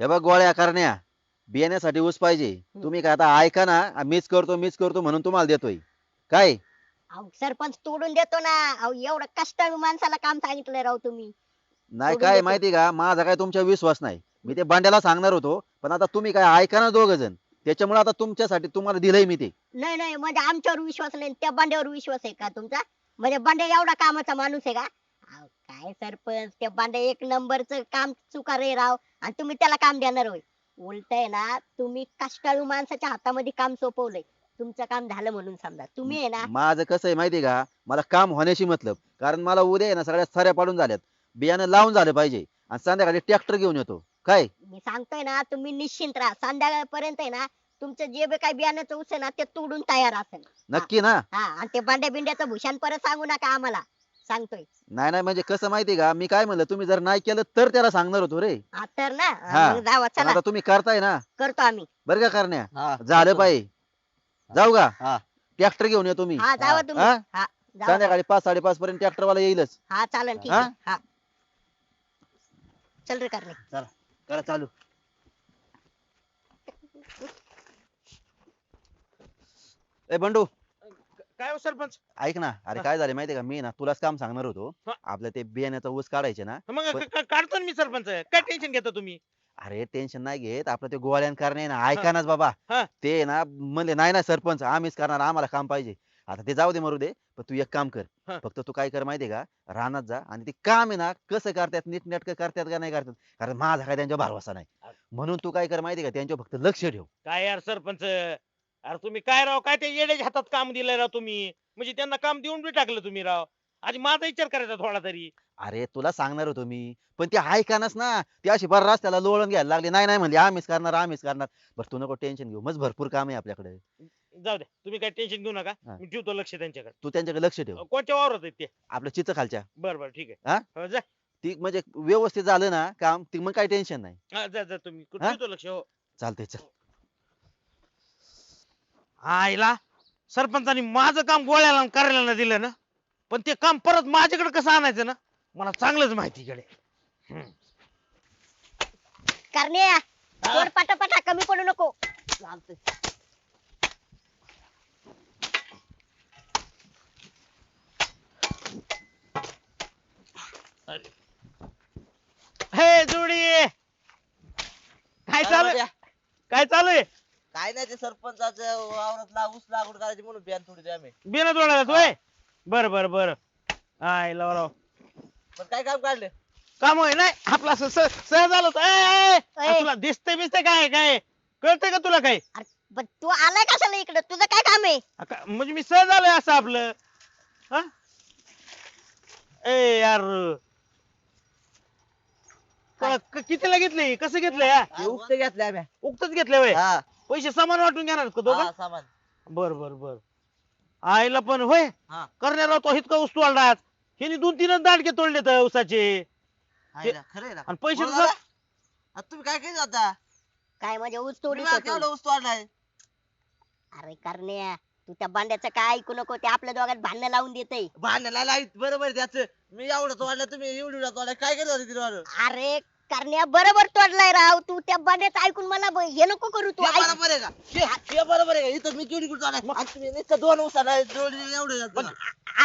हे बघ गोळ्या करण्या. बियाण्यासाठी ऊस पाहिजे. तुम्ही काय आता ऐका ना मीच करतो मीच करतो म्हणून तुम्हाला देतोय. काय? अहो सरपंच तोडून देतो ना. अहो एवढं कष्टाळू माणसाला काम सांगितलंय राव तुम्ही. नाही सोडून काय देतो. माहिती का? माझा काय तुमच्या विश्वास नाही. मी ते बांड्याला सांगणार होतो पण आता तुम्ही काय ऐका ना दोघ जण त्याच्यामुळे आता तुमच्यासाठी तुम्हाला दिलंय मी ते. नाही नाही म्हणजे आमच्यावर विश्वास नाही त्या बांड्यावर विश्वास आहे का तुमचा? म्हणजे बांड्या एवढा कामाचा माणूस आहे का? काय सरपंच त्या बांड्या एक नंबरच काम चुका रे राव. आणि तुम्ही त्याला काम देणार होय. उलट आहे ना तुम्ही कष्टाळू माणसाच्या हातामध्ये काम सोपवलंय. तुमचं काम झालं म्हणून समजा. तुम्ही आहे ना माझं कसं आहे माहिती का? मला काम होण्याशी मतलब. कारण मला उद्या आहे ना सगळ्या साऱ्या पाडून झाल्यात. बियाणं लावून झालं पाहिजे. आणि संध्याकाळी ट्रॅक्टर घेऊन येतो. काय? मी सांगतोय ना तुम्ही निश्चिंत राहा. संध्याकाळपर्यंत आहे ना तुमचं जे बी काही बियाण्याचं आहे ना ते तोडून तयार असेल. नक्की ना? हा. आणि ते बांड्या बिंड्याचं भूषण परत सांगू नका आम्हाला. सांगतोय. नाही नाही म्हणजे कसं माहिती का? मी काय म्हणलं तुम्ही जर नाही केलं तर त्याला सांगणार होतो रे. हा तर ना? हा. मग जावा पण चला. आता तुम्ही करताय ना. करतो आम्ही. बरं का करण्या? हा झालं पाहिजे जाऊ का? हा. ट्रॅक्टर घेऊन येतो मी हा जावा तुम्ही. हा? हा जावा. संध्याकाळी पाच साडेपाच पर्यंत ट्रॅक्टर वाला येईलच. हा चालेल ठीक हा? आहे. हा. चल रे करणे. करा चालू. ए बंडू. काय हो सरपंच? ऐक ना अरे. काय झालं माहितीये का? मी ना तुलाच काम सांगणार होतो. हा. आपलं ते बियाण्याचा ऊस काढायचे ना मग पण- क- क- काढतो ना मी सरपंच. काय टेन्शन घेता तुम्ही? अरे टेन्शन नाही घेत. आपलं ते गोळ्यान करणे ना ऐका नाच बाबा. हा. ते ना म्हणले नाही ना सरपंच आम्हीच करणार आम्हाला काम पाहिजे. आता ते जाऊ दे मरू दे पण तू एक काम कर. हा. फक्त तू काय कर माहितीये का? रानात जा आणि ते काम आहे ना कसं करतात नीट नेटकं करतात का नाही करतात? कारण माझा काय त्यांच्यावर भरवसा नाही. म्हणून तू काय कर माहितीये का? त्यांच्यावर फक्त लक्ष ठेव. काय यार सरपंच? अरे तुम्ही काय राव काय ते येड्याच्या हातात काम दिलंय राव तुम्ही? म्हणजे त्यांना काम देऊन बी टाकलं तुम्ही राव. आधी माझा विचार करायचा थोडा तरी. अरे तुला सांगणार होतो मी. पण ते ऐकानच ना. ते अशी बरं रस्त्याला लोळून घ्यायला लागले. नाही नाही म्हणले आम्हीच करणार आम्हीच करणार. बरं तू नको टेन्शन घेऊ. मग भरपूर काम आहे आपल्याकडे. जाऊ द्या. तुम्ही काय टेन्शन घेऊ नका. हा. मी ठेवतो लक्ष त्यांच्याकडे. तू त्यांच्याकडे लक्ष ठेव. कोणत्या वावरात आहेत ते? आपलं चित्र खालच्या बरं बरं ठीक हा? आहे. हो, जा. ती म्हणजे व्यवस्थित झालं ना काम ती मग काही टेन्शन नाही. हा, जा जा तुम्ही. हा? ठेवतो लक्ष हो. चालतंय चल. आईला सरपंचानी माझं काम गोळ्याला करायला नाही दिलं ना पण ते काम परत माझ्याकडे कसं आणायचं ना मला चांगलंच माहिती कडे करणे सोड पटापटा कमी पडू नको. चालतंय. हे जोडी. काय चालू काय चालू आहे? काय नाही ते सरपंचाचं वावरात ला- ऊस लागवड करायची म्हणून बियाण थोडी आम्ही. बिना तोडायला तोय बर बर बर. आय लाव लाव. पण काय काम काढले? काम होय नाही. आपला असं स- सहज आलो होतो. ए, ए, ए, ए. तुला दिसतंय बिसतंय काय काय? कळतंय का तुला काय पण तू आलाय कशाला इकडे? तुझं काय काम आहे? का- म्हणजे मी सहज आलोय असं आपलं. हा? ए यार. काय? क- क- कितीला घेतले कसं घेतलंय हा? हे उक्त घेतले आम्ही. उक्तच घेतले वय हा. पैसे समान वाटून घेणार का दोघं? हा, सामान. बर बर बर. आईला पण होय हा. करण्याला तो इतका ऊस तोडला हिने दोन तीनच दांडके तोडले तर ऊसाचे आहे ना, खरं आहे ना. आणि पैसे बोला दादा. आता तुम्ही काय केलं आता? काय माझ्या ऊस तोडीत तुम्ही होतो. केवढा ऊस तोडलाय अरे करणे तू त्या बांड्याचं काय ऐकू नको ते आपल्या दोघात भांडण लावून देतय. भांडणाला लाईत बरोबर त्याच. मी एवढं तोडलं तुम्ही एवढी तोडला काय करत होते तिथे अरे करण्या बरोबर तोडलाय राव. तू त्या बांड्याचं ऐकून मला ब- हे नको करू तू ऐक. बरोबर आहे का? हे- हे बरोबर आहे का? इथं मी केवढी कुठं तोडलाय आणि तुम्ही नुसतं दोन ऊसाला एवढे जातं.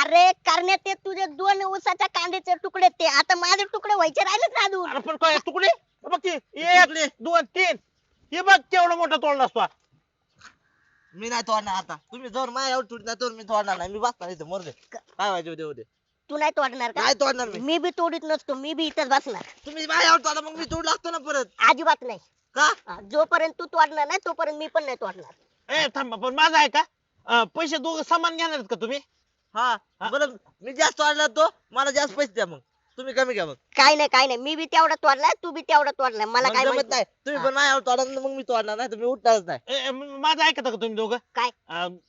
अरे करण्यात ते तुझे दोन ऊसाच्या कांद्याचे तुकडे ते आता माझे तुकडे व्हायचे राहिलेच ना अजून. अरे पण काय तुकडे? हे बघ की एक दोन तीन. हे बघ केवढा मोठा तोडला असतो. मी नाही तोडणार आता. तुम्ही जर माझ्या एवढं तुटणार तर मी तोडणार नाही. मी बसणार इथं मरू दे. काय व्हायचं उद्या उद्या? तू नाही तोडणार का? नाही तोडणार मी. मी बी तोडीत नसतो मी बी इथंच बसणार. तुम्ही माझ्या एवढं तोडा मग मी तोड लागतो ना परत. अजिबात नाही. का? हा, जोपर्यंत तू तोडणार नाही तोपर्यंत मी पण नाही तोडणार. ए थांबा पण माझा आहे का? अं, पैसे दोघं समान घेणार आहेत का तुम्ही? हा हा. बरं मी जास्त तोडला तो मला जास्त पैसे द्या मग. तुम्ही कमी घ्या मग काय नाही काय नाही. मी बी तेवढा तोडलाय तू बी तेवढा तोडलाय. मला मला काय जमत माहीत नाही. तुम्ही पण माझ्या एवढं तोडा मग मी तोडणार नाही तुम्ही उठणारच नाही. ए, ए, म- माझं ऐकता का तुम्ही दोघं? काय?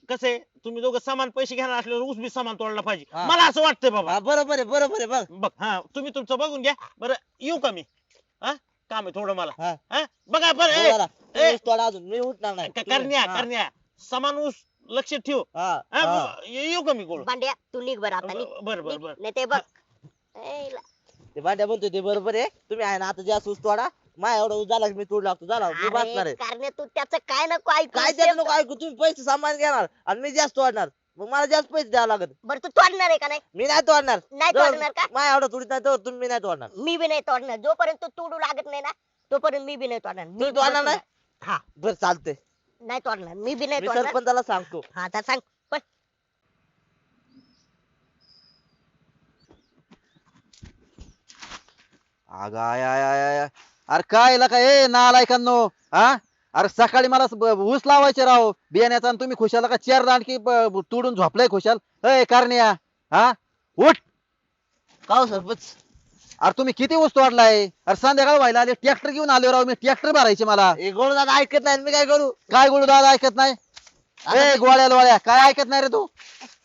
कसं आहे तुम्ही दोघं समान पैसे घेणार असल्यावर ऊस बी समान तोडला पाहिजे. हा. मला असं वाटतंय बाबा. हा बरोबर आहे बरोबर आहे बघ. बघ हा तुम्ही तुमचं बघून घ्या. बरं येऊ का मी? हा काम आहे थोडं मला. हा. हा बघा पण हो ए, तोडा अजून मी उठणार नाही. क- करण्या हा. करण्या. समान ऊस लक्ष ठेव. हा हा, हा. येऊ का मी कोण बांड्या तू निघ बरं आता निघ. बर बर बर. नाही ते बघ. ते भांड्या म्हणतोय ते बरोबर आहे. तुम्ही आहे ना आता जास्त ऊस तोडा माझ्या एवढा ऊस झाला की मी तोड लागतो. झाला मी बसणार अरे आहे. कारण तू त्याचं काय नको ऐकू काय त्याचं नको ऐकू तुम्ही पैसे सामान घेणार आणि मी जास्त वाढणार. मग मला जास्त पैसे द्यावे लागत बरं तू तोडणार आहे का नाही? मी नाही तोडणार. नाही तोडणार का? माझ्या एवढा तुडीत नाही तर तुम्ही नाही तोडणार. मी बी नाही तोडणार. जोपर्यंत तू तोडू लागत नाही ना तोपर्यंत मी बी नाही तोडणार. मी तुम्ही तोडणार नाही हा. बरं चालतंय. नाही तोडणार. मी बी नाही मी तोडणार. सरपंचाला सांगतो. हा आता सांग पण अगं आय आय आय आय. अरे काय ला काय? ए नालायकांनो हा अरे सकाळी मला स- ब- ऊस लावायचे राव बियाण्याचा आणि तुम्ही खुशाला का चार दांडकी ब- ब- तोडून झोपलाय खुशाल? अय कारण्या हा उठ! का हो सरपंच? अरे तुम्ही किती ऊस तोडलाय? अरे संध्याकाळ व्हायला आले ट्रॅक्टर घेऊन आलो राव मी ट्रॅक्टर भरायचे मला. हे गोड दादा ऐकत नाही मी काय करू? काय गोळू दादा ऐकत नाही? ए गोळ्या लोळ्या काय ऐकत नाही रे तू?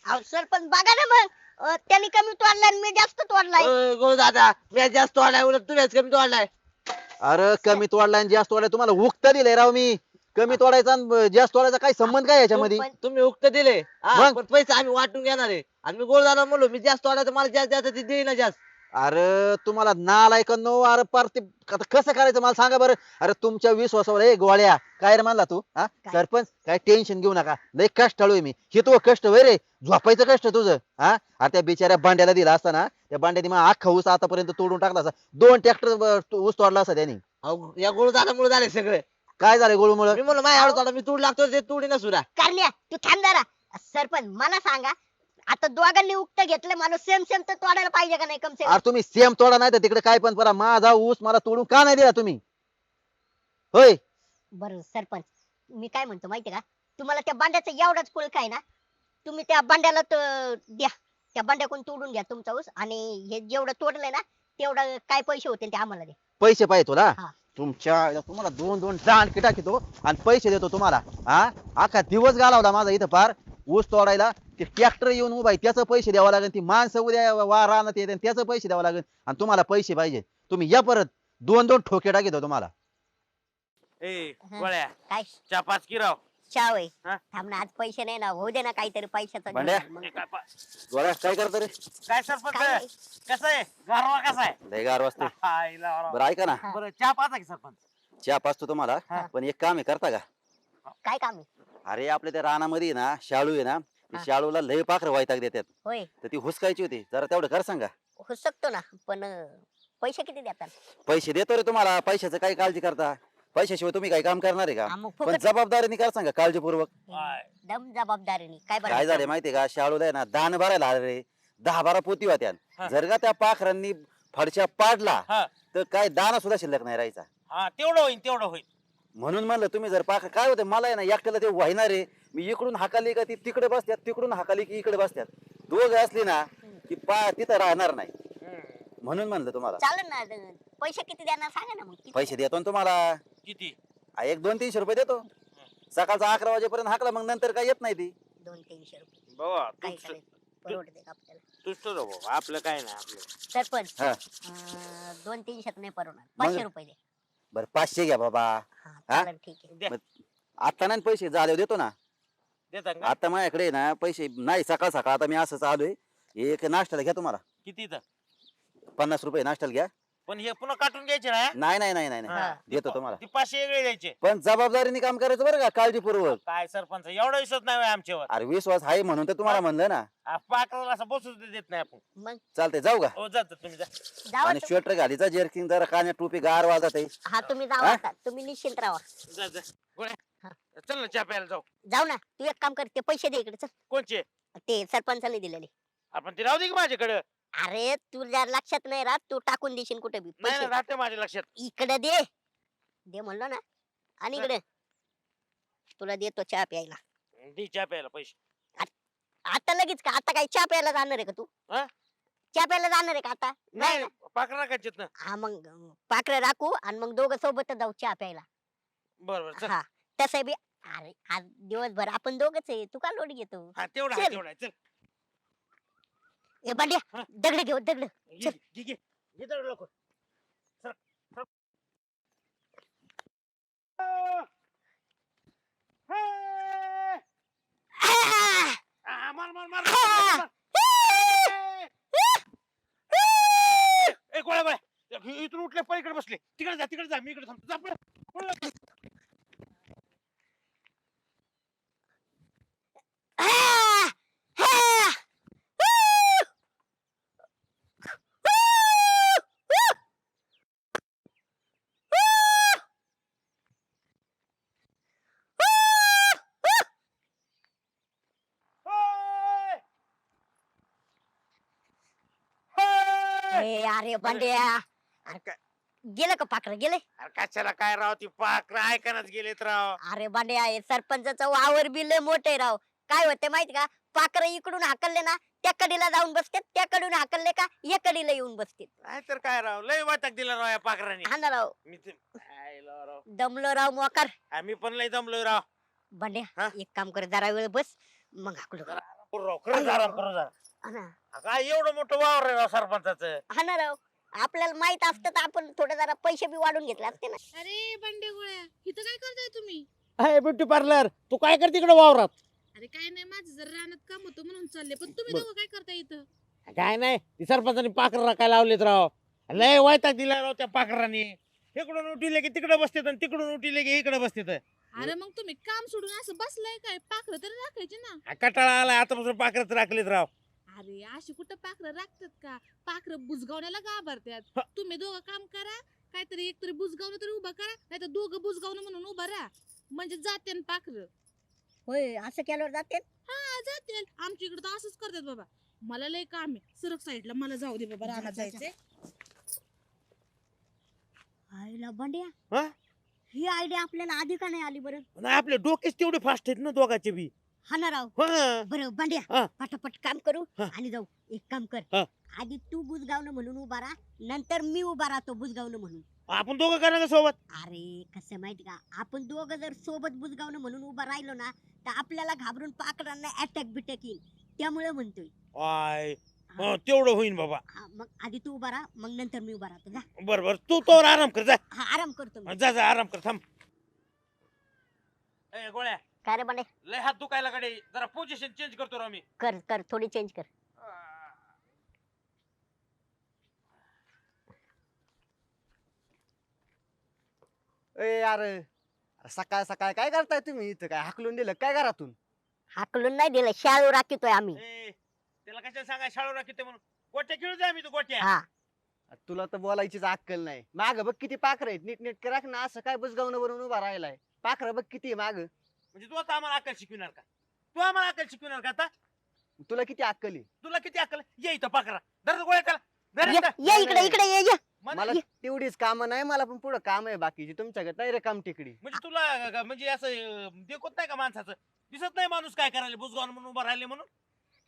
अहो, सरपंच बघा ना मग. अं, त्यांनी कमी तोडलाय आणि मी जास्त तोडलाय. गोड दादा मी जास्त तोडलाय उलट तुम्ही कमी तोडलाय. अरे कमी तोडलाय आणि जास्त तोडलाय तुम्हाला उक्त दिलंय राव मी. कमी तोडायचा आणि जास्त तोडायचा काय संबंध काय याच्यामध्ये? पण- तुम्ही उक्त दिले हा, मग? पण पैसे आम्ही वाटून घेणार आहे. आणि मी गोड दादा म्हणलो मी जास्त तोडायचं मला जास्त जास्त ते देईना जास्त. अरे तुम्हाला नालायक नो अरे पार ते आता कसं करायचं मला सांगा बरं. अरे तुमच्या विश्वासावर ए गोळ्या. काय रे म्हणला तू? हा? काय? सरपंच काय टेन्शन घेऊ नका. लय कष्टाळू आहे मी. हे तो कष्ट वय रे? झोपायचं कष्ट तुझं. हा? अरे त्या बिचाऱ्या बांड्याला दिला असता ना त्या बांड्याने मग अख्खा ऊस आतापर्यंत तोडून टाकला असता. दोन ट्रॅक्टर ऊस तोडला असता त्यांनी. अहो, या गोड दादा मुळे झाले सगळे. काय झालं गोळूमुळं? मी म्हणलो माझ्या तोडा मी तूड लागतो ते तुडी ना करण्या तू थांब जरा. सरपंच मला सांगा आता दोघांनी उक्त घेतलं माणूस सेम सेम तर तोडायला पाहिजे का नाही कम से कम? अरे तुम्ही सेम तोडा नाही तर तिकडे काय पण परा माझा ऊस मला तोडून का नाही दिला तुम्ही? होय. बरं सरपंच मी काय म्हणतो माहितीये का? तुम्हाला त्या बांड्याचा एवढाच कुलक आहे ना तुम्ही त्या बांड्याला त- द्या. त्या बांड्याकडून तोडून घ्या तुमचा ऊस आणि हे जेवढं तोडलंय ना तेवढं काय पैसे होतील ते आम्हाला द्या. पैसे पाहिजे तुला? हा. तुमच्या तुम्हाला दोन दोन दांड टाकीतो आणि पैसे देतो तुम्हाला. हा? अख्खा दिवस घालवला माझा इथं पार. ऊस तोडायला ते ट्रॅक्टर येऊन उभा आहे. त्याचं पैसे द्यावं लागेल ती माणसं उद्या वा रानात येते त्याचं पैसे द्यावं लागेल. आणि तुम्हाला पैसे पाहिजे. तुम्ही या परत. दोन दोन ठोके टाकीतो तुम्हाला. ए हा. गोळ्या. काय? चहा पाच की राव. शावय हा? थांब ना आज पैसे नाही ना. होऊ दे ना काहीतरी पैशाचा. भांड्या? मग काय पा- गोळ्या काय करतो रे? काय सरपंच? काय. कसं आहे? गारवा कसा आहे? लय गार वाजते हाय, लावा, लावा. बरं ऐका ना. बरं चहा पाचा की सरपंच? चहा पाचतो तुम्हाला. हा. पण एक काम आहे करता का? काय काम आहे? अरे आपल्या त्या रानामध्ये ना शाळू आहे ना ते हा. शाळूला लय पाखर वायताक देतात. होय. तर ती हुसकायची होती. जरा तेवढं कर सांगा. होऊ शकतो ना पण अं, पैसे किती देतात? पैसे देतो रे तुम्हाला. पैशाचं काय काळजी करता? पैशाशिवाय तुम्ही काही काम करणार आहे का? हा, मग पण फुकट जबाबदारीने कर सांगा काळजीपूर्वक. दम जबाबदारीने. काय झाले माहितीये का? शाळूला आहे ना दान भरायला आले रे. दहा बारा पोती होत्या. हा. जर का त्या पाखरांनी फडशा पाडला हा. तर काय दाना सुद्धा शिल्लक नाही राहायचा. हा तेवढं होईल तेवढं होईल म्हणून म्हणलं तुम्ही जर पाखर काय होतं मला आहे ना एकट्याला ते वाहिणार आहे मी इकडून हाकाली का ती तिकडे बसत्यात तिकडून हाकाली की इकडे बसत्यात. दोघ असली ना की पा तिथं राहणार नाही. म्हणून म्हणलं तुम्हाला. चालेल ना द- पैसे किती देणार सांगा ना मग किती? पैसे देतो ना तुम्हाला. किती? आ, एक दोन तीनशे रुपये देतो. सकाळचा अकरा वाजेपर्यंत हाकला मग नंतर काय येत नाही ती. दोन तीनशे रुपये. बाबा काय तुझं करायचं परवडते का आपल्याला? तुझं तो बाबा आपलं काय नाही आपलं. सरपंच हा. अं, दोन तीनशेत नाही परवडणार. मग? पाचशे रुपये दे. बरं पाचशे घ्या बाबा. हा चालेल ठीक आहे. द्या. आता नाही पैसे झाले देतो ना. देता का? आता माझ्याकडे ना पैसे नाही सकाळ सकाळ. आता मी असंच आलोय एक नाश्त्याला घ्या तुम्हाला. किती तर पन्नास रुपये नाश्त्याला घ्या. पण हे पुन्हा काटून घ्यायचे ना? नाही नाही नाही नाही नाही. हा. देतो तुम्हाला. ती पाचशे वेगळे द्यायचे. पण जबाबदारीने काम करायचं बरं का काळजीपूर्वक? काय सरपंच एवढा विश्वास नाही होय आमच्यावर. अरे विश्वास आहे म्हणून तर तुम्हाला म्हणलं ना. आ, पाकराला असं बसू देत नाही आपण. मग? चालतंय जाऊ का? हो जात तुम्ही जा. जावा आणि तु- स्वेटर घालीचा जर्किंग जरा कान्या टोपी गार वाजत आहे. हा तुम्ही जावा हा? आता. तुम्ही निश्चिंत राहा. जा जा. गोळ्या. चल ना चहा प्यायला जाऊ. जाऊ ना तू एक काम कर ते पैसे दे इकडे चल. कोणचे? ते सरपंचाने दिलेले. आपण ते राहू दे की माझ्याकडे. अरे तुझ्या लक्षात नाही राहत? तू टाकून देशील कुठे बी नाही पैसे. ना राहते माझ्या लक्षात. इकडे दे. दे म्हणलो ना. आणि इकडे. तुला देतो चहा प्यायला. दे चहा प्यायला पैसे. आता लगेच का? आता काय चहा प्यायला जाणार आहे का तू? हा? चहा प्यायला जाणार आहे का आता? नाही नाही ना? पाकरा राखायचेत ना. हा मग पाकळं राखू आणि मग दोघं सोबतच जाऊ चहा प्यायला. बरं बरं चल. हा तसं बी अरे आज दिवसभर आपण दोघच आहे. तू का लोड घेतो? हा तेवढा चल. तेवढा. चल. ए. बांड्या दगड घेऊ दगड लवकर! हे! आ, मार मार मार मार, मार. ए, गोळ्या इथून उठले पलीकडे बसले तिकडे जा तिकडे जा मी इकडे थांबतो जा. हा! हा! हू! हू! हू! होय! होय! ए, अरे बंड्या. गेलं का पाखरं? गेले? अरे कशाला काय राव ती पाखरं ऐकायलाच गेलेत राव. अरे बंड्या हे सरपंचाचं वावर बी लय मोठे राव. काय होते माहिती का? पाखरं इकडून हाकलले ना त्या कडीला जाऊन बसतात त्या कडून हाकलले का या कडीला येऊन बसतात. नाही तर काय राव लय वाटक दिला राव या पाखराने. हा ना राव. मी ते आयला राव दमलो राव मोकार. आ, मी पण लय जमलोय राव. बंड्या हा? एक काम कर जरा वेळ बस मग हाकलो. जरा करू राव खरंच आराम करू जरा. हा. ना काय एवढं मोठं वावर आहे राव सरपंचाचं? हा ना राव. आपल्याला माहीत असतं तर आपण थोडं जरा पैसे बी वाढून घेतले असते ना. अरे बंडे गोळ्या इथं काय करताय तुम्ही? हाय ब्युटी पार्लर तू काय करते इकडे वावरात? अरे काय नाही माझं जर रानात काम होतं म्हणून चालले पण तुम्ही. दोघं काय करताय इथं? काय नाही ती सरपंचाने पाखर राखायला लावलेत राव. लय वैताग दिला राव त्या पाखराने. इकडून उठिले की तिकडे बसतेत आणि तिकडून उठिले की इकडे बसतेत. अरे मग तुम्ही काम सोडून असं बसलाय काय? पाखरं तरी राखायचे ना. हा कटाळा आलाय आतापासून पाखरच राखलेत राव. अरे अशी कुठं पाखरं राखतात का? पाखरं बुजगावण्याला घाबरतात. तुम्ही दोघं काम करा काहीतरी एकतरी बुजगावणं तरी उभं करा नाहीतर दोघं बुजगावणं म्हणून उभं राहा. म्हणजे जाते पाखरं. होय असं केल्यावर जाते हा जाते आमच्या इकडे तर असंच करतात बाबा. मला लय काम आहे. सरक साईडला मला जाऊ दे बाबा रानात जा, जा, जायचंय. आईला बंड्या हा? ही आयडिया आपल्याला आधी का नाही आली बरं? नाही आपले डोकेच तेवढे फास्ट आहेत ना दोघांचे बी. हा ना राव. हा. बरं बंड्या हा. पटापट काम करू हा. आणि जाऊ. एक काम कर. हा. आधी तू बुजगावनं म्हणून उभा राहा नंतर मी उभा राहतो बुजगावनं म्हणून. आपण दोघं करा ना सोबत. अरे कसं माहिती का? आपण दोघं जर सोबत बुजगावनं म्हणून उभा राहिलो ना तर आपल्याला घाबरून पाकडांना अटॅक बिटॅक येईल. त्यामुळे म्हणतोय. आय हं, तेवढं होईन बाबा. हा, मग आधी तू उभा राहा मग नंतर मी उभा राहतो. जा. बर बर. तू तोवर आराम कर जा. हा आराम करतो मी. जा जा आराम कर थांब. ए गोळ्या. काय रे बंडे? लय हात दुखायला कडे जरा पोझिशन चेंज करतो राव मी. कर कर थोडी चेंज कर. ए यार अरे सकाळ सकाळ काय करताय तुम्ही इथं? काय हाकलून दिलं? काय घरातून? हाकलून नाही दिलं शाळू राखतोय आम्ही. ए, त्याला कशाला सांगा शाळू राखते म्हणून? गोट्या खेळू जा मी तू गोट्या. हा. तुला तर बोलायचीच अक्कल नाही. माग बघ किती पाखर आहेत. नीट नीट राख ना असं काय बुजगावनं वरून उभा राहिलाय. पाखर बघ किती माग. म्हणजे तू आता आम्हाला अक्कल शिकविणार का? तू आम्हाला अक्कल शिकविणार का आता? तुला किती अक्कल आहे? तुला किती अक्कल? ये इथं पाकरा धर गोळ्या त्याला. धर ये इथं. ये इकडे इकडे ये ये. मन- मला तेवढीच काम नाही मला पण पुढे काम आहे बाकीची. तुमच्याकडे नाही रे काम टिकडी. म्हणजे तुला ग- म्हणजे असं अं, देखत नाही का माणसाचं? दिसत नाही माणूस काय करायला बुजगावून म्हणून उभा राहिले म्हणून?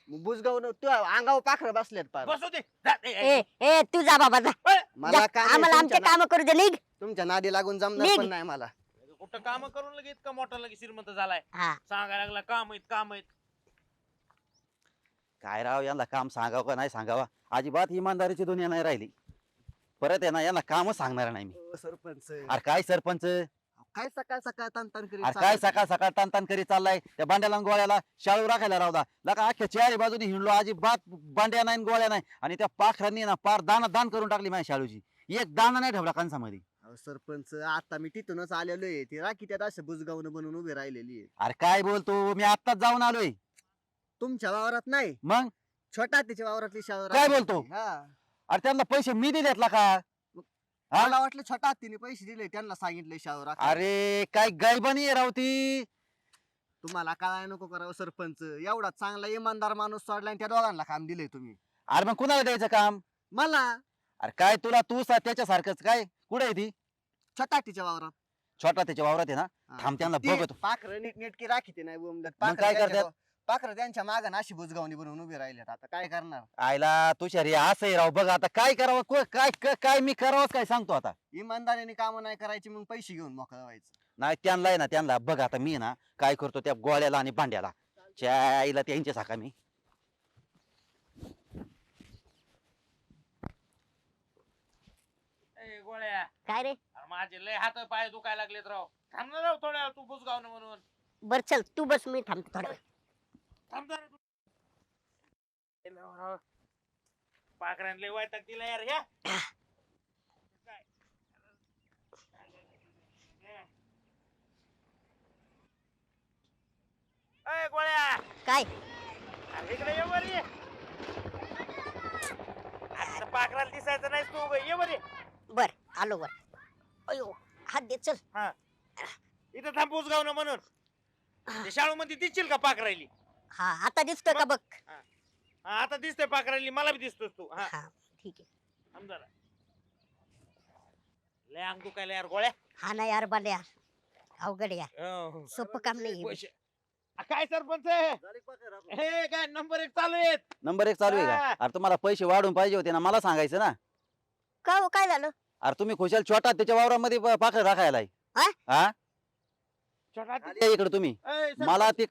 बुजगावनं तू अंगावर पाखर बसल्यात पार. बसू दे. जा, ए, ए, ए ए तू जा बाबा जा. मला जा, आम्हाला आमचे तुमच्या काम करू दे निघ. तुमच्या नादी लागून जमणार निघ. पण नाही मला. कुठं काम करून लगे इतका मोठा लगे श्रीमंत झालाय? हा. सांगायला लागला काम आहेत काम आहेत. काय राव यांना काम सांगावं का नाही सांगावा? अजिबात इमानदारीची दुनिया नाही राहिली. परत आहे ना यांना कामच सांगणार नाही मी. ओ, सरपंच. अरे काय सरपंच? अरे काय सकाळ सकाळ तान तान करीत काय चाललाय? सकाळ सकाळ तान तान करीत चाललाय? त्या बांड्याला आणि गोळ्याला शाळू राखायला रावदा लका अख्ख्या चारी बाजूनी हिंडलो अजिबात बांड्या नाही आणि गोळ्या नाही. आणि त्या पाखरांनी ना पार दाना दान करून टाकली माझ्या शाळूची. एक दाना नाही ठेवला कंसामध्ये. अहो, सरपंच आता मी तिथूनच आलेलो आहे. ती राखी त्यात असं बुजगावनं बनवून उभी राहिलेली आहे अरे काय बोलतो? मी आत्ताच जाऊन आलोय. तुमच्या वावरात नाही? मग? छोटा त्याच्या वावरातली शाळा काय बोलतो? हा. अरे त्यांना पैसे मी दिलेत का? हा? मला वाटलं छोटा हत्तीने पैसे दिले त्यांना सांगितले शावर अरे काय गायबानी आहे राव ती. तुम्हाला काय नको करावं सरपंच? एवढा चांगला इमानदार माणूस सोडला आणि त्या दोघांना काम दिले तुम्ही. अरे मग कुणाला द्यायचं काम? मला? अरे काय तुला तू सा त्याच्यासारखंच काय? कुठे आहे ती? छोटा हत्तीच्या वावरात. छोटा त्याच्या वावरात आहे ना? हा. थांब त्यांना ते बघतो. पाखरं नीट नेटकी राखी ते नाही मग काय करतात? पाखर त्यांच्या मागं अशी बुजगावणी बनवून उभे राहिलेत आता काय करणार? आयला तुषार हे असं आहे राव बघ आता काय करावं को- काय क- काय मी करावंच काय सांगतो आता? इमानदारीने काम नाही करायची मग पैसे घेऊन मोकळं व्हायचं. नाही त्यांना आहे ना त्यांना. बघ आता मी ना काय करतो त्या गोळ्याला आणि भांड्याला. आईला त्यांच्या साका मी. ए गोळ्या. काय रे? माझे लय हात पाय दुखायला लागलेत राव. थांबणार राव थोड्या वेळ, तू बुजगाव ना म्हणून. बर चल तू बस मी थांबतो थोडा वेळ. थांबणार पाकऱ्यान लय दिला यार ह्या. काय? अय, गोळ्या. काय? अरे इकडे ये बर. ये. आता पाखराला दिसायचं नाही तू उभं ये बरे. बर आलो बर. अयो हात दे चल. इथं थांबूच गाव ना म्हणून ते शाळूमध्ये दिसशील का पाखरायली हा आता दिसतोय का बघ. हा, आता दिसतोय पाखरायली मला बी दिसतोस तू. हा. हा ठीक आहे. थांब जरा. लय अंग दुखायला यार गोळ्या. हा ना यार बांडे यार. अवघड यार. अं, सोपं काम नाही हे. पैसे. आ, काय सरपंच हे काय नंबर एक चालू आहेत. नंबर एक चालू आहे का? हा. अरे तुम्हाला पैसे वाढून पाहिजे होते ना मला सांगायचं ना. का हो काय झालं? अरे तुम्ही खुशाल छोटा त्याच्या वावरामध्ये प- पाखरं राखायला आहे. हा? हा? छोटा या इकडे तुम्ही. ए, मला ते.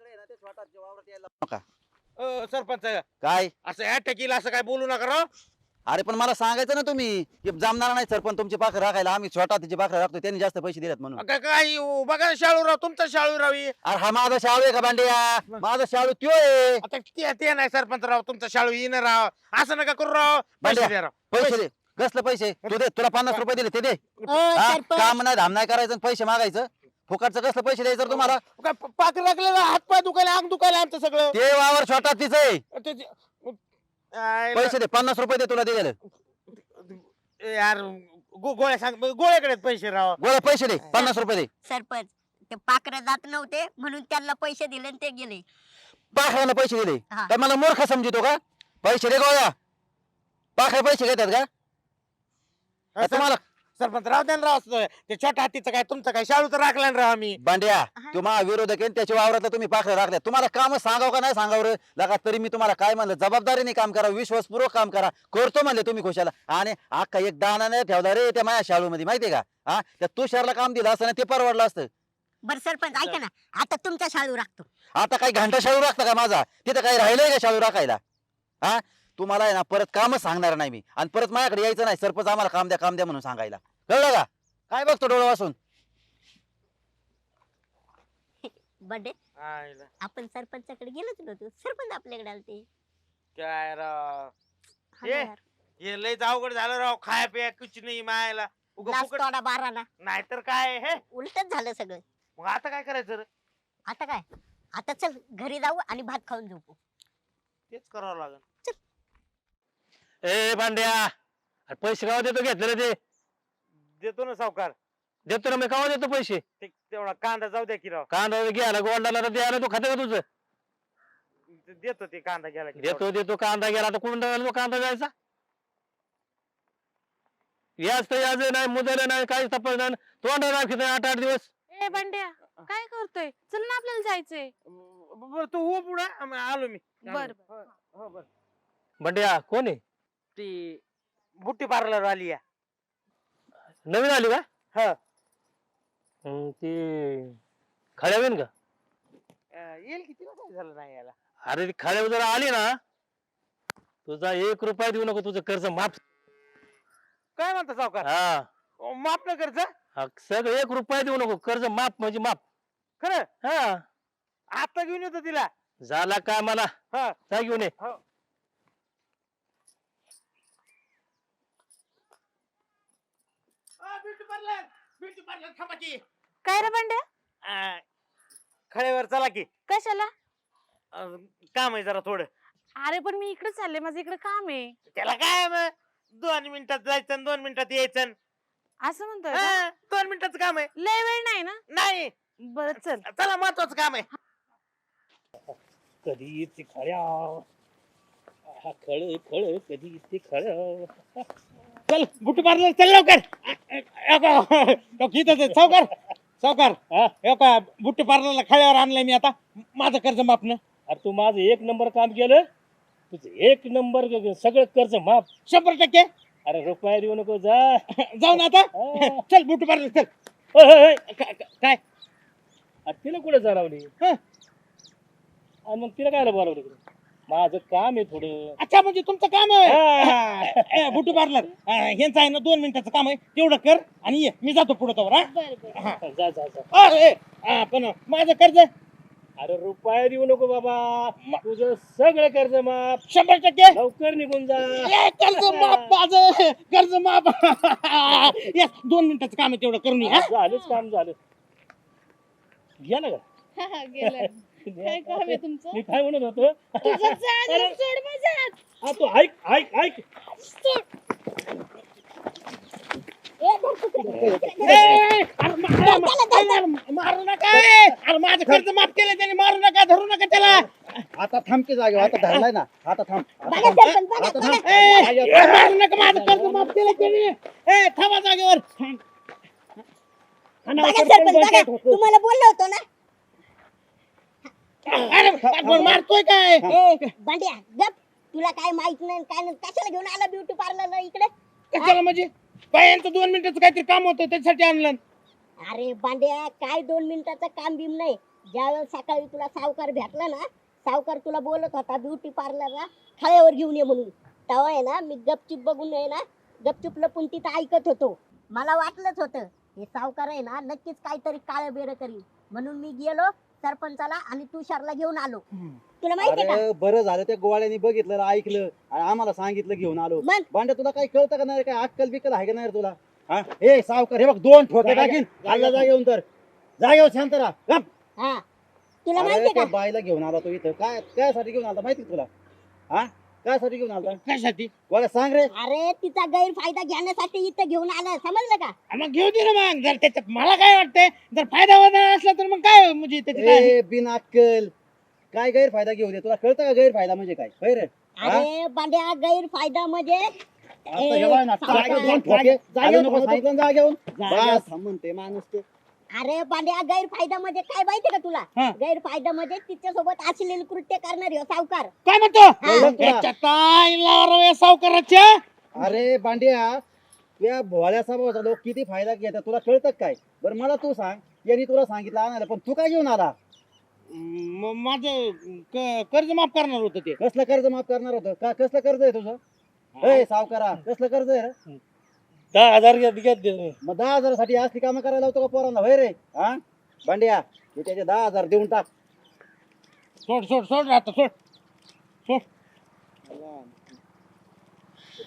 अ, सरपंच काय? असं अटॅक येईल असं काय बोलू नका राव अरे पण मला सांगायचं ना तुम्ही की जमणार नाही सरपंच तुमची पाखरं राखायला आम्ही छोटा त्याची पाखरं राखतो त्यांनी जास्त पैसे दिलेत म्हणून. काय काय हो, बघा ना शाळूराव तुमचा शाळूराव आहे. अरे हा माझा शाळू आहे का भांड्या? माझा शाळू त्यो आहे. आता ते ते नाही सरपंच राव तुमचा शाळू येईन राव. असं नका करू राव. पैसे भांड्या. द्या राव. पैसे. दे. कसले पैसे? तू दे तुला पन्नास रुपये दिले ते दे. अ, हा? सरपंच काम नाही धाम नाही करायचं आणि पैसे मागायचं. फुकटचं कसलं पैसे द्यायचं रे तुम्हाला? काय प- लागलेला हात पाय दुखायला अंग दुखायला आमचं सगळं. ते वावर छोटा तिचं ते- ते- पैसे दे पन्नास रुपये दे तुला दिलेलं. यार गो- गोळ्या सांग गोळ्याकडे पैसे राव. गोळ्या पैसे दे पन्नास रुपये दे. सरपंच ते पाखरं जात नव्हते म्हणून त्यांना पैसे दिले आणि ते गेले. पाखरानं पैसे दिले. हा. तर मला मूर्ख समजितो का? पैसे दे गोळ्या. पाखरे पैसे घेतात का? का तुम्हाला सरपंच राव द्या ना राव असं. ते छोट्या हातीचं काय तुमचं काय? शाळू तर राखला ना राव आम्ही. बांड्या हा. तो माझा विरोधक आहे त्याच्या वावरातलं तुम्ही पाखरे राखल्या. तुम्हाला काम सांगाव का नाही सांगाव रे? लगा तरी मी तुम्हाला काय म्हणलं? जबाबदारीने काम करा विश्वासपूर्वक काम करा. करतो म्हणले तुम्ही खुशाला. आणि अख्खा एक दाना नाही ठेवला रे त्या माझ्या शाळूमध्ये माहितीये का? हा? त्या तुषारला काम दिलं असतं ना ते परवडलं असतं. बर सरपंच ऐका ना. आता तुमच्या शाळू राखतो. आता काही घंटा शाळू राखता का माझा? तिथं काही राहिलंय का शाळू राखायला? हा? तुम्हाला आहे ना परत कामच सांगणार नाही मी. आणि परत माझ्याकडे यायचं नाही सरपंच आम्हाला काम द्या काम द्या म्हणून सांगायला. कळलं का? काय बघतो डोळा वासून बंडे आयला. आपण सरपंचाकडे गेलोच नव्हतो. सरपंच आपल्याकडे आलते. काय राव हा ये. ना यार. हे लयच अवघड झालं राव. खाया पिया कुछ नाही मायला. उगा लाज फुकट तोडा बारा ना नाहीतर काय हे? उलटच झालं सगळं. मग आता काय करायचं रे? आता काय? आता चल घरी जाऊ आणि भात खाऊन झोपू. तेच करावं लागेल. ए भांड्या. अरे पैसे गावा देतो घेतलेले ते? देतो ना सावकार. देतो ना मी गावा देतो पैसे? ते तेवढा कांदा जाऊ द्या की राव. कांदा घ्यायला गोंडाला तर द्यायला तू खाते का तुझं? ते देतो ते कांदा घ्यायला की देतो देतो कांदा गेला तर कुठून तो कांदा जायचा याच तर याच नाही मुदल नाही काहीच तपास नाही. तोंड राखीत नाही आठ आठ दिवस. ए बंड्या काय करतोय? चल ना आपल्याला जायचंय. ब- तू हो पुढे आलो मी. बर बर. हो बर. भांड्या कोण आहे? ती बुट्टी पार्लर आली या. नवीन आली का? हा. हम्म, ती खड्या होईन का? अं, येईल किती काय झालं नाही याला. अरे ती खड्या जर आली ना तुझा एक रुपया देऊ नको तुझं कर्ज माफ. काय म्हणता सावकार? हा. अं, माफ न कर्ज? हा, सगळं एक रुपया देऊ नको कर्ज माफ म्हणजे माफ. खरं? हा. आता घेऊन येतो तिला. झाला काय मला? हा. काय घेऊन ये. ब्युटी ब्युटी पार्लर काय रे बंड्या अं, खळेवर चला की. कशाला? अं, काम आहे जरा थोडं. अरे पण मी इकडे चालले माझं इकडे काम आहे. त्याला काय मग? दोन मिनिटात जायचं आणि दोन मिनिटात यायचं. असं म्हणतोय का? हा, दोन मिनिटाचं काम आहे. लय वेळ नाही ना? नाही. बरं चल. चला महत्वाचं काम आहे. कधी येते खळ्या? हा खळ खळ कधी येते खळ्या चल बुटी पार्लर चल लवकर. सावकार सावकार. हे? का बुट्टी पार्लरला खळ्यावर आणलंय मी आता. माझं कर्ज मापन अरे तू माझं एक नंबर काम केलं. तुझं एक नंबर सगळं कर्ज माफ. शंभर टक्के. अरे रुपया देऊ नको जा. जाऊन आता. हा. चल बुटी पार्लर चल. का- का- काय? अरे तिला कुठे हं. आणि मग तिला काय बोलावलं माझं काम आहे थोडं. अच्छा म्हणजे तुमचं काम आहे? बुटी पार्लर ह्यांचं आहे ना दोन मिनिटाचं काम आहे. तेवढं कर आणि ये मी जातो पुढे तवर हा? जा जा जा. अरे हा, पण माझं कर्ज? अरे रुपया देऊ नको बाबा. तुझं सगळं कर्ज माफ. शंभर टक्के? लवकर निघून जा. ए, कर्ज माफ माझं कर्ज माफ. येस दोन मिनिटाचं काम आहे तेवढं करून ये, हा? झालंच काम झालं गेलं का? गेलं. काय काम आहे तुमचं? मी काय म्हणत होतो? तुझं जाग सोड माझा हा, तू ऐक ऐक ऐक. मारू नका ए! अरे माझं कर्ज माफ केलं त्याने मारू नका धरू नका त्याला. आता थांबकी जागे आता धरलाय ना. आता थांब. आता बघा थांब. सरपंच बघा आता बघा. थांब. ए, ए, मारू नका माझं कर्ज माफ केलं त्याने. ए थांबा जागेवर. बघा सरपंच बघा. तुम्हाला बोललो होतो ना अरे आपण मारतोय काय? बांड्या गप. तुला काय माहीत नाही काय नाही. कशाला घेऊन आला ब्युटी पार्लर इकडे? कशाला म्हणजे? बायांचं दोन मिनिटाचं काहीतरी काम होतं त्याच्यासाठी आणलं. अरे बांड्या काय दोन मिनिटाचं काम बिम नाही. ज्यावेळेस सकाळी तुला सावकार भेटला ना सावकार तुला बोलत होता ब्युटी पार्लरला खळ्यावर घेऊन ये म्हणून. तेव्हा आहे ना मी गपचूप बघून आहे ना गपचूप लपून तिथं ऐकत होतो. मला वाटलंच होतं हे सावकार आहे ना नक्कीच काहीतरी काळ बेर करी म्हणून मी गेलो सरपंचाला आणि तुषारला घेऊन आलो. तुला का अरे बरं झालं त्या गोवाळ्याने बघितलं ऐकलं आणि आम्हाला सांगितलं घेऊन आलो. मग? भांड्या तुला काही कळतं का नाही? काय अक्कल बिक्कल आहे का नाही रे तुला? हा? ए सावकार हे बघ दोन ठोके टाकीन. हल्ला जागेऊन तर. जागेवर शांत राहा. गप. हा. तुला अरे माहितीये त्या का? बाईला घेऊन आला तो इथं. काय कायसाठी घेऊन आला माहिती का तुला? हा? कायसाठी घेऊन आला कशासाठी गोळ्या सांग रे अरे तिचा गैरफायदा घेण्यासाठी इथं घेऊन आलं समजलं का मग घेऊ दे ना मग जर त्याच्यात मला काय वाटतंय जर फायदा होणार असला तर मग काय म्हणजे त्याच्यात काय ए काय गैरफायदा घेऊ दे तुला कळतं का गैरफायदा म्हणजे काय काय रे हा? अरे बांड्या गैरफायदा म्हणजे आता हे बघ ना, ठोके आलं नको. सांगितलं जागेवर जाग्यावर बस. थांब म्हणते माणूस ते अरे बांड्या गैरफायदा म्हणजे काय माहिती का तुला? हा. गैरफायदा म्हणजे तिच्यासोबत अश्लील कृत्य करणारी हो सावकार. काय म्हणतो? रव्या सावकाराच्या अरे बांड्या तुझ्या भोळ्या स्वभावाचा लोक किती फायदा घेतात तुला कळतं काय? बरं मला तू सांग. यांनी तुला सांगितलं आणायला पण तू काय घेऊन आला? म- माझं क- कर्ज माफ करणार होतं ते. कसलं कर्ज माफ करणार होतं? का कसलं कर्ज आहे तुझं? ए सावकारा कसलं कर्ज आहे रे? दहा हजार घ्या दे. तुम्ही. मग दहा हजारासाठी असली कामं करायला होतो का पोरांना? होय रे. हा? बांड्या हे त्याचे दहा हजार देऊन टाक. सोड सोड सोड आता सोड. सोड.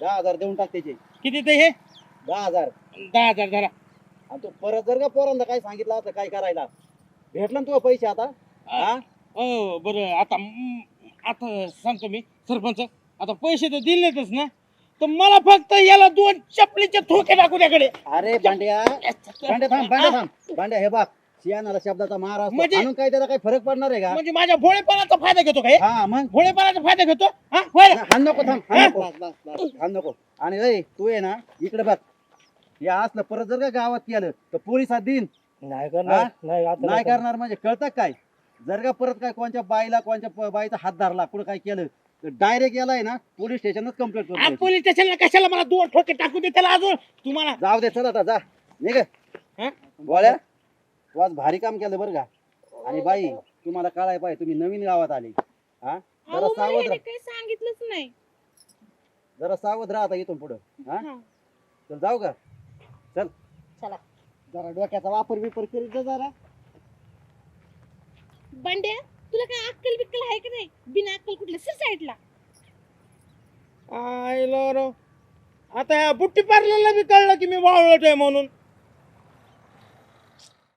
दहा हजार देऊन टाक त्याचे. किती ते हे? दहा हजार. दहा हजार धरा. आणि तू परत जर का पोरांना काय सांगितलं असं काय करायला? भेटलं ना तुला पैसे आता? हा? हो बरं. आता म, आता सांगतो मी सरपंच. आता पैसे तर दिलेतच ना. तर मला फक्त याला दोन चपलीचे ठोके टाकू त्याकडे अरे बांड्या बांड्या थांब बांड्या थांब. बांड्या हे बघ सियानाला शब्दाचा मार असतो. म्हणजे- काय त्याला काही फरक पडणार आहे का? म्हणजे माझ्या भोळेपणाचा फायदा घेतो का हे? मग? भोळेपणाचा फायदा घेतो? हा होय. ना? हाण नको थांब नको. आणि ए तू आहे ना इकडे बघ. हे असलं परत जर का गावात केलं तर पोलिसात देईन. नाही करणार हा? नाही आता नाही करणार. म्हणजे कळतं काय? जर का परत काय कोणत्या बाईला कोणत्या प- बाईचा हात धरला कुठं काय केलं डायरेक्ट याला आहे ना पोलीस स्टेशनच कंप्लेंट आ, करतो पोलीस स्टेशनला कशाला मला दोन ठोके टाकू दे त्याला अजून? तुम्हाला? जाऊ दे चल आता जा. निघ. हा? गोळ्या तू आज भारी काम केलं बरं का. आणि बाई तुम्हाला कळाय पाहिजे तुम्ही नवीन गावात आली. हा? जरा अहो मला सावध राहा. काही सांगितलंच नाही. जरा सावध राहा आता इथून पुढं. हा? हा. चल जाऊ का? चला. जरा डोक्याचा वापर बिपर करीत जा जरा. बंड्या तुला काय अक्कल बिक्कल आहे का नाही? बिना अक्कल कुठलं? सर साईडला आय लो आता ह्या बुट्टी पार्लरला बी कळलं की मी वावळट आहे म्हणून.